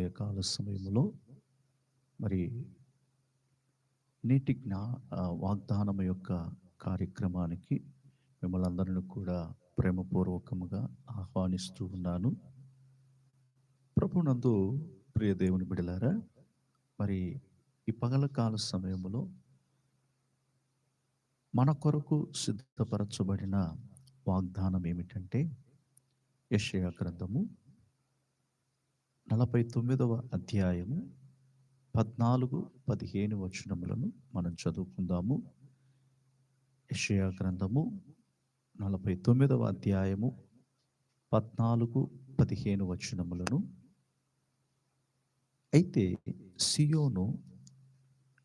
ఉదయకాల సమయంలో మరి నీటి జ్ఞా వాగ్దానం యొక్క కార్యక్రమానికి మిమ్మల్ని అందరిని కూడా ప్రేమపూర్వకముగా ఆహ్వానిస్తూ ఉన్నాను. ప్రభునందు ప్రియ దేవుని బిడలారా మరి ఈ పగల కాల సమయంలో మన కొరకు సిద్ధపరచబడిన వాగ్దానం ఏమిటంటే యషయా గ్రంథము నలభై తొమ్మిదవ అధ్యాయము పద్నాలుగు పదిహేను వచనములను మనం చదువుకుందాము. యషయా గ్రంథము నలభై తొమ్మిదవ అధ్యాయము పద్నాలుగు పదిహేను వచనములను. అయితే సియోను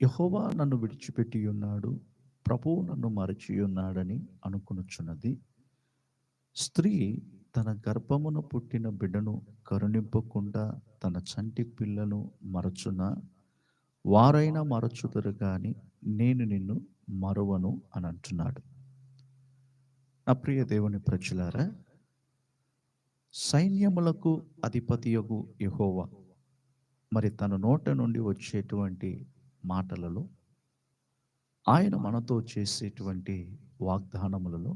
యహోవా నన్ను విడిచిపెట్టి ఉన్నాడు ప్రభువు నన్ను మరచి ఉన్నాడని అనుకునుచున్నది. స్త్రీ తన గర్భమున పుట్టిన బిడ్డను కరుణింపకుండా తన చంటి పిల్లను మరచున? వారైనా మరచుదరు గాని నేను నిన్ను మరువను అని అంటున్నాడు నా ప్రియ దేవుని ప్రజలారా సైన్యములకు అధిపతియగు యెహోవా మరి తన నోట నుండి వచ్చేటువంటి మాటలలో ఆయన మనతో చేసేటువంటి వాగ్దానములలో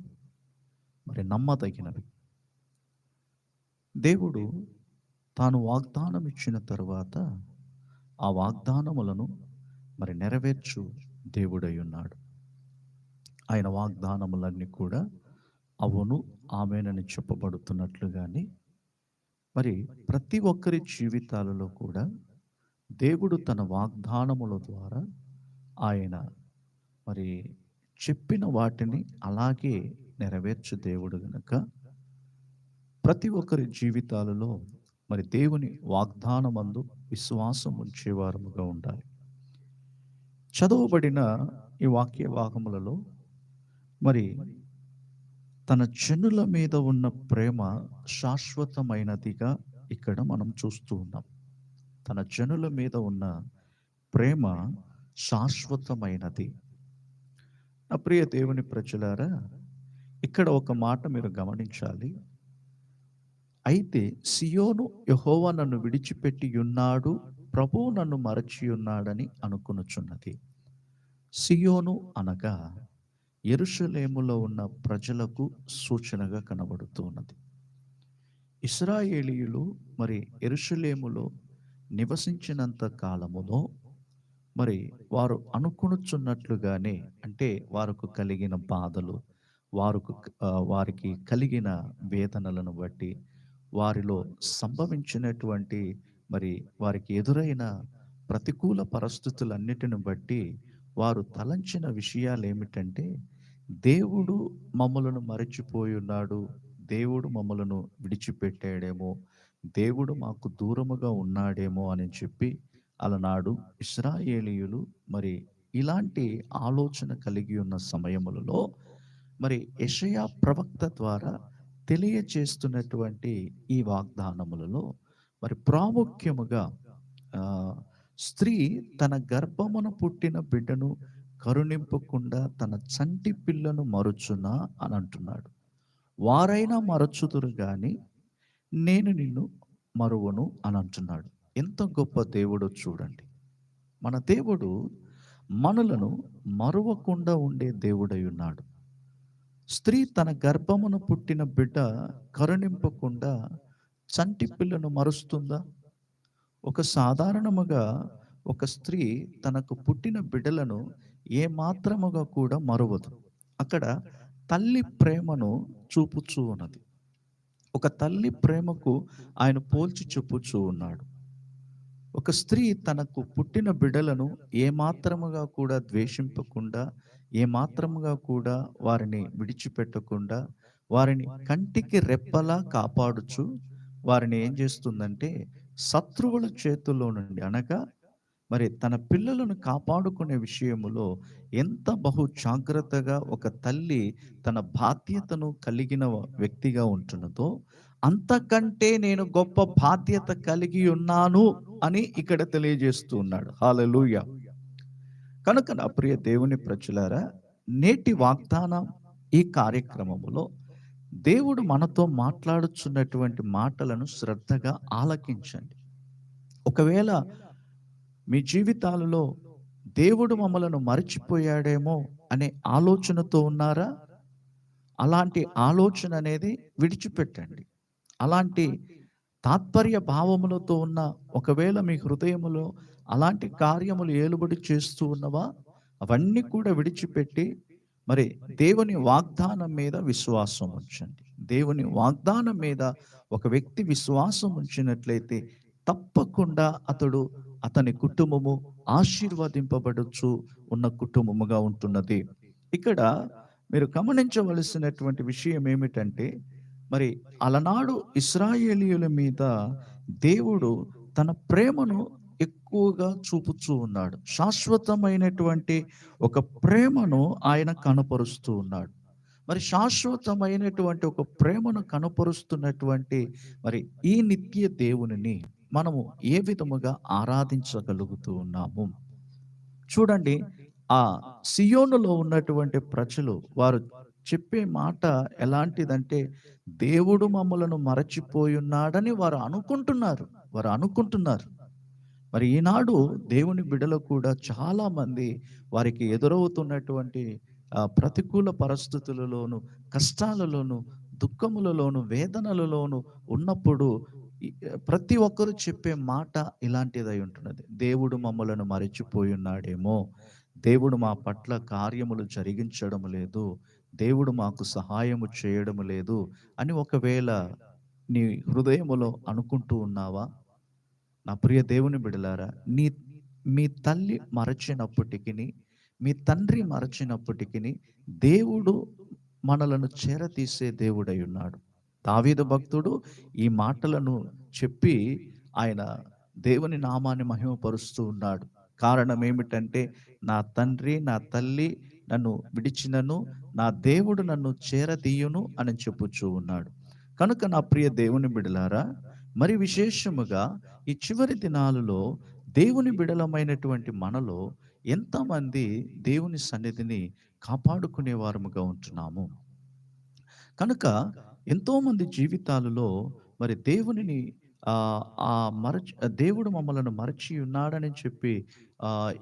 మరి నమ్మదగినవి. దేవుడు తాను వాగ్దానం ఇచ్చిన తరువాత ఆ వాగ్దానములను మరి నెరవేర్చు దేవుడై ఉన్నాడు. ఆయన వాగ్దానములన్నీ కూడా అవును ఆమెనని చెప్పబడుతున్నట్లుగాని మరి ప్రతి ఒక్కరి జీవితాలలో కూడా దేవుడు తన వాగ్దానముల ద్వారా ఆయన మరి చెప్పిన వాటిని అలాగే నెరవేర్చు దేవుడు గనుక ప్రతి ఒక్కరి జీవితాలలో మరి దేవుని వాగ్దానమందు విశ్వాసం ఉంచేవారముగా ఉండాలి. చదవబడిన ఈ వాక్య భాగములలో మరి తన జనుల మీద ఉన్న ప్రేమ శాశ్వతమైనదిగా ఇక్కడ మనం చూస్తూ ఉన్నాం. తన జనుల మీద ఉన్న ప్రేమ శాశ్వతమైనది. నా ప్రియ దేవుని ప్రజలారా ఇక్కడ ఒక మాట మీరు గమనించాలి. అయితే సియోను యహోవా నన్ను విడిచిపెట్టి ఉన్నాడు ప్రభువు నన్ను మరచి ఉన్నాడని అనుకునుచున్నది. సియోను అనగా ఎరుషలేములో ఉన్న ప్రజలకు సూచనగా కనబడుతున్నది. ఇస్రాయేలీయులు మరి ఎరుషలేములో నివసించినంత కాలములో మరి వారు అనుకునుచున్నట్లుగానే అంటే వారికి కలిగిన బాధలు వారికి వారికి కలిగిన వేదనలను బట్టి వారిలో సంభవించినటువంటి మరి వారికి ఎదురైన ప్రతికూల పరిస్థితులన్నిటిని బట్టి వారు తలంచిన విషయాలు ఏమిటంటే దేవుడు మమ్మలను మరచిపోయి ఉన్నాడు దేవుడు మమ్మలను విడిచిపెట్టాడేమో దేవుడు మాకు దూరముగా ఉన్నాడేమో అని చెప్పి అలనాడు ఇస్రాయేలీయులు మరి ఇలాంటి ఆలోచన కలిగి ఉన్న సమయములలో మరి యషయా ప్రవక్త ద్వారా తెలియచేస్తున్నటువంటి ఈ వాగ్దానములలో మరి ప్రాముఖ్యముగా స్త్రీ తన గర్భమున పుట్టిన బిడ్డను కరుణింపకుండా తన చంటి పిల్లను మరుచునా అని అంటున్నాడు. వారైనా మరచుదురు కానీ నేను నిన్ను మరువను అని అంటున్నాడు. ఎంత గొప్ప దేవుడో చూడండి. మన దేవుడు మనలను మరువకుండా ఉండే దేవుడై ఉన్నాడు. స్త్రీ తన గర్భమును పుట్టిన బిడ్డ కరుణింపకుండా చంటి పిల్లను మరుస్తుందా? ఒక సాధారణముగా ఒక స్త్రీ తనకు పుట్టిన బిడ్డలను ఏ మాత్రముగా కూడా మరువదు. అక్కడ తల్లి ప్రేమను చూపుచూ ఉన్నది. ఒక తల్లి ప్రేమకు ఆయన పోల్చి చెప్పుచూ ఉన్నాడు. ఒక స్త్రీ తనకు పుట్టిన బిడ్డలను ఏ మాత్రముగా కూడా ద్వేషింపకుండా ఏమాత్రముగా కూడా వారిని విడిచిపెట్టకుండా వారిని కంటికి రెప్పలా కాపాడుచు వారిని ఏం చేస్తుందంటే శత్రువుల చేతుల్లో నుండి అనగా మరి తన పిల్లలను కాపాడుకునే విషయములో ఎంత బహు జాగ్రత్తగా ఒక తల్లి తన బాధ్యతను కలిగిన వ్యక్తిగా ఉంటున్నదో అంతకంటే నేను గొప్ప బాధ్యత కలిగి ఉన్నాను అని ఇక్కడ తెలియజేస్తూ ఉన్నాడు. హాలూయ కనుక నా ప్రియ దేవుని ప్రజలారా నేటి వాగ్దానం ఈ కార్యక్రమములో దేవుడు మనతో మాట్లాడుచున్నటువంటి మాటలను శ్రద్ధగా ఆలకించండి. ఒకవేళ మీ జీవితాలలో దేవుడు మమ్మలను మర్చిపోయాడేమో అనే ఆలోచనతో ఉన్నారా? అలాంటి ఆలోచన అనేది విడిచిపెట్టండి. అలాంటి తాత్పర్య భావములతో ఉన్న ఒకవేళ మీ హృదయములో అలాంటి కార్యములు ఏలుబడి చేస్తూ ఉన్నవా? అవన్నీ కూడా విడిచిపెట్టి మరి దేవుని వాగ్దానం మీద విశ్వాసం ఉంచండి. దేవుని వాగ్దానం మీద ఒక వ్యక్తి విశ్వాసం ఉంచినట్లయితే తప్పకుండా అతడు అతని కుటుంబము ఆశీర్వాదింపబడచ్చు ఉన్న కుటుంబముగా ఉంటున్నది. ఇక్కడ మీరు గమనించవలసినటువంటి విషయం ఏమిటంటే మరి అలనాడు ఇస్రాయేలీయుల మీద దేవుడు తన ప్రేమను ఎక్కువగా చూపుచూ ఉన్నాడు. శాశ్వతమైనటువంటి ఒక ప్రేమను ఆయన కనపరుస్తూ ఉన్నాడు. మరి శాశ్వతమైనటువంటి ఒక ప్రేమను కనపరుస్తున్నటువంటి మరి ఈ నిత్య దేవునిని మనము ఏ విధముగా ఆరాధించగలుగుతూ ఉన్నాము? చూడండి ఆ సియోనులో ఉన్నటువంటి ప్రజలు వారు చెప్పే మాట ఎలాంటిదంటే దేవుడు మమ్మలను మరచిపోయున్నాడని వారు అనుకుంటున్నారు వారు అనుకుంటున్నారు. మరి ఈనాడు దేవుని బిడలో కూడా చాలా మంది వారికి ఎదురవుతున్నటువంటి ప్రతికూల పరిస్థితులలోను కష్టాలలోను దుఃఖములలోను వేదనలలోను ఉన్నప్పుడు ప్రతి ఒక్కరు చెప్పే మాట ఇలాంటిదై ఉంటున్నది. దేవుడు మమ్మలను మరచిపోయి ఉన్నాడేమో. దేవుడు మా పట్ల కార్యములు జరిగించడం లేదు. దేవుడు మాకు సహాయము చేయడం లేదు అని ఒకవేళ నీ హృదయములో అనుకుంటూ ఉన్నావా? నా ప్రియ దేవుని బిడలారా నీ మీ తల్లి మరచినప్పటికీ మీ తండ్రి మరచినప్పటికీ దేవుడు మనలను చేరతీసే దేవుడై ఉన్నాడు. దావీదు భక్తుడు ఈ మాటలను చెప్పి ఆయన దేవుని నామాన్ని మహిమపరుస్తూ ఉన్నాడు. కారణం ఏమిటంటే నా తండ్రి నా తల్లి నన్ను విడిచినను నా దేవుడు నన్ను చేరదీయును అని చెప్పుచూ ఉన్నాడు. కనుక నా ప్రియ దేవుని బిడలారా మరి విశేషముగా ఈ చివరి దినాలలో దేవుని బిడలమైనటువంటి మనలో ఎంతమంది దేవుని సన్నిధిని కాపాడుకునే వారముగా ఉంటున్నాము? కనుక ఎంతోమంది జీవితాలలో మరి దేవునిని ఆ మరచి దేవుడు మమ్మలను మరచి ఉన్నాడని చెప్పి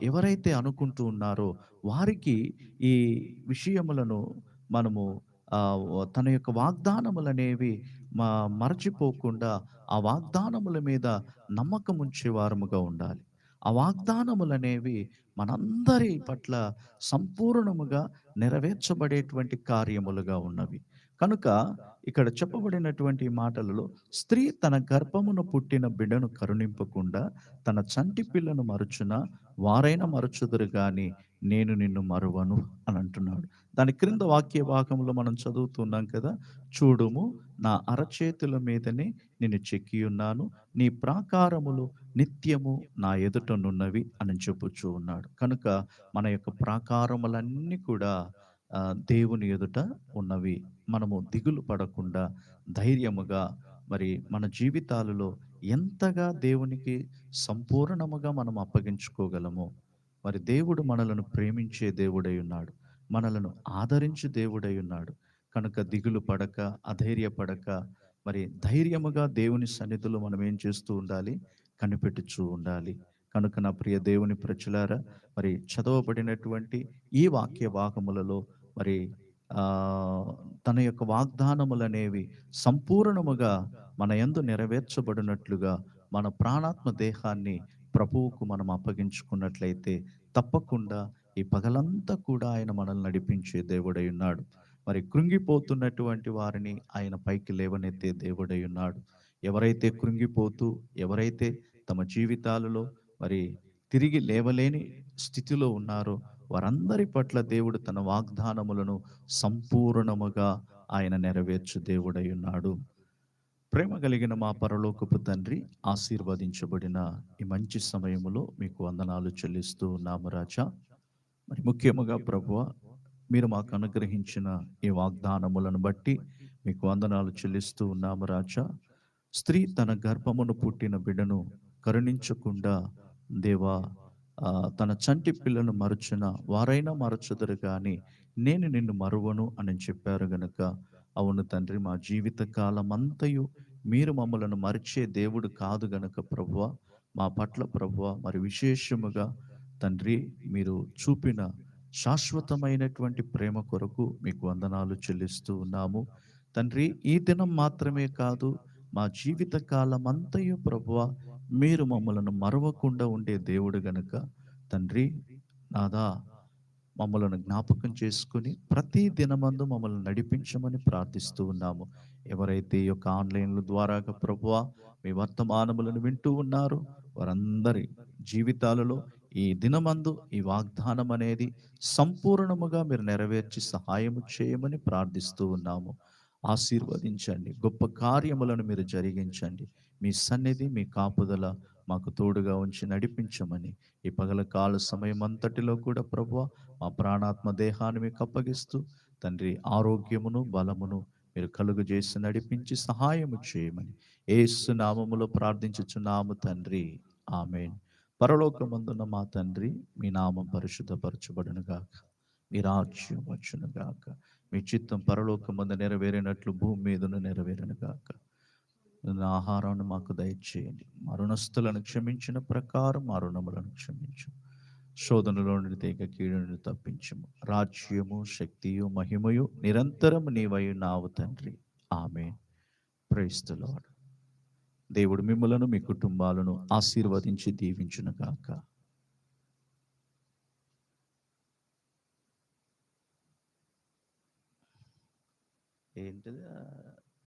ఎవరైతే అనుకుంటూ ఉన్నారో వారికి ఈ విషయములను మనము తన యొక్క వాగ్దానములు అనేవి మా మరచిపోకుండా ఆ వాగ్దానముల మీద నమ్మకం ఉంచే వారముగా ఉండాలి. ఆ వాగ్దానములు అనేవి మనందరి పట్ల సంపూర్ణముగా నెరవేర్చబడేటువంటి కార్యములుగా ఉన్నవి. కనుక ఇక్కడ చెప్పబడినటువంటి మాటలలో స్త్రీ తన గర్భమును పుట్టిన బిడ్డను కరుణింపకుండా తన చంటి పిల్లను మరుచున వారైనా మరచుదురు కానీ నేను నిన్ను మరువను అని అంటున్నాడు. దాని క్రింద వాక్య భాగంలో మనం చదువుతున్నాం కదా చూడుము నా అరచేతుల మీదనే నేను చెక్కి ఉన్నాను నీ ప్రాకారములు నిత్యము నా ఎదుటనున్నవి అని చెప్పుచూ ఉన్నాడు. కనుక మన యొక్క ప్రాకారములన్నీ కూడా దేవుని ఎదుట ఉన్నవి. మనము దిగులు పడకుండా ధైర్యముగా మరి మన జీవితాలలో ఎంతగా దేవునికి సంపూర్ణముగా మనం అప్పగించుకోగలము మరి దేవుడు మనలను ప్రేమించే దేవుడై ఉన్నాడు. మనలను ఆదరించే దేవుడై ఉన్నాడు. కనుక దిగులు పడక అధైర్యపడక మరి ధైర్యముగా దేవుని సన్నిధిలో మనం ఏం చేస్తూ ఉండాలి? కనిపెట్టుచూ ఉండాలి. కనుక నా ప్రియ దేవుని ప్రజలారా మరి చదవబడినటువంటి ఈ వాక్య భాగములలో మరి తన యొక్క వాగ్దానములు అనేవి సంపూర్ణముగా మన ఎందు నెరవేర్చబడినట్లుగా మన ప్రాణాత్మ దేహాన్ని ప్రభువుకు మనం అప్పగించుకున్నట్లయితే తప్పకుండా ఈ పగలంతా కూడా ఆయన మనల్ని నడిపించే దేవుడై ఉన్నాడు. మరి కృంగిపోతున్నటువంటి వారిని ఆయన పైకి లేవనెత్తే దేవుడై ఉన్నాడు. ఎవరైతే కృంగిపోతూ ఎవరైతే తమ జీవితాలలో మరి తిరిగి లేవలేని స్థితిలో ఉన్నారు. వారందరి పట్ల దేవుడు తన వాగ్దానములను సంపూర్ణముగా ఆయన నెరవేర్చు దేవుడై ఉన్నాడు ప్రేమ కలిగిన మా పరలోకపు తండ్రి ఆశీర్వదించబడిన ఈ మంచి సమయములో మీకు వందనాలు చెల్లిస్తూ ఉన్నాము రాజా. మరి ముఖ్యముగా ప్రభువ మీరు మాకు అనుగ్రహించిన ఈ వాగ్దానములను బట్టి మీకు వందనాలు చెల్లిస్తూ ఉన్నాము రాజా. స్త్రీ తన గర్భమును పుట్టిన బిడ్డను కరుణించకుండా దేవా తన చంటి పిల్లను మరచిన వారైనా మరచుదరు కానీ నేను నిన్ను మరువను అని చెప్పారు గనుక అవును తండ్రి మా జీవిత కాలం అంతయు మీరు మమ్మలను మరిచే దేవుడు కాదు గనుక ప్రభువ మా పట్ల ప్రభువ మరి విశేషముగా తండ్రి మీరు చూపిన శాశ్వతమైనటువంటి ప్రేమ కొరకు మీకు వందనాలు చెల్లిస్తూ ఉన్నాము. తండ్రి ఈ దినం మాత్రమే కాదు మా జీవిత కాలమంతయు ప్రభువ మీరు మమ్మలను మరవకుండా ఉండే దేవుడు గనుక తండ్రి నాదా మమ్మలను జ్ఞాపకం చేసుకుని ప్రతి దినమందు మమ్మల్ని నడిపించమని ప్రార్థిస్తూ ఉన్నాము. ఎవరైతే ఈ యొక్క ఆన్లైన్ల ద్వారా ప్రభువ మీ వర్తమానములను వింటూ ఉన్నారో వారందరి జీవితాలలో ఈ దినమందు ఈ వాగ్దానం అనేది సంపూర్ణముగా మీరు నెరవేర్చి సహాయము చేయమని ప్రార్థిస్తూ ఉన్నాము. ఆశీర్వదించండి. గొప్ప కార్యములను మీరు జరిగించండి. మీ సన్నిధి మీ కాపుదల మాకు తోడుగా ఉంచి నడిపించమని ఈ పగల కాల సమయం అంతటిలో కూడా ప్రభువ మా ప్రాణాత్మ దేహాన్ని మీకు అప్పగిస్తూ తండ్రి ఆరోగ్యమును బలమును మీరు కలుగు చేసి నడిపించి సహాయము చేయమని ఏసు నామములో ప్రార్థించుచున్నాము తండ్రి. ఆమెన్. పరలోకమందున్న మా తండ్రి మీ నామం పరిశుద్ధపరచబడునుగాక. మీ రాజ్యం వచ్చునుగాక. మీ చిత్తం పరలోకమందు నెరవేరినట్లు భూమి మీదను నెరవేరను కాక నా ఆహారాన్ని మాకు దయచేయండి. మా రుణస్థులను క్షమించిన ప్రకారం మా రుణములను క్షమించు. శోధనలో నుండి తీగ కీడు తప్పించము. రాజ్యము శక్తియు మహిమయు నిరంతరం నీవై నావు తండ్రి. ఆమె ప్రైస్తులాడు దేవుడు మిమ్మలను మీ కుటుంబాలను ఆశీర్వదించి దీవించును గాక. ఏంటిది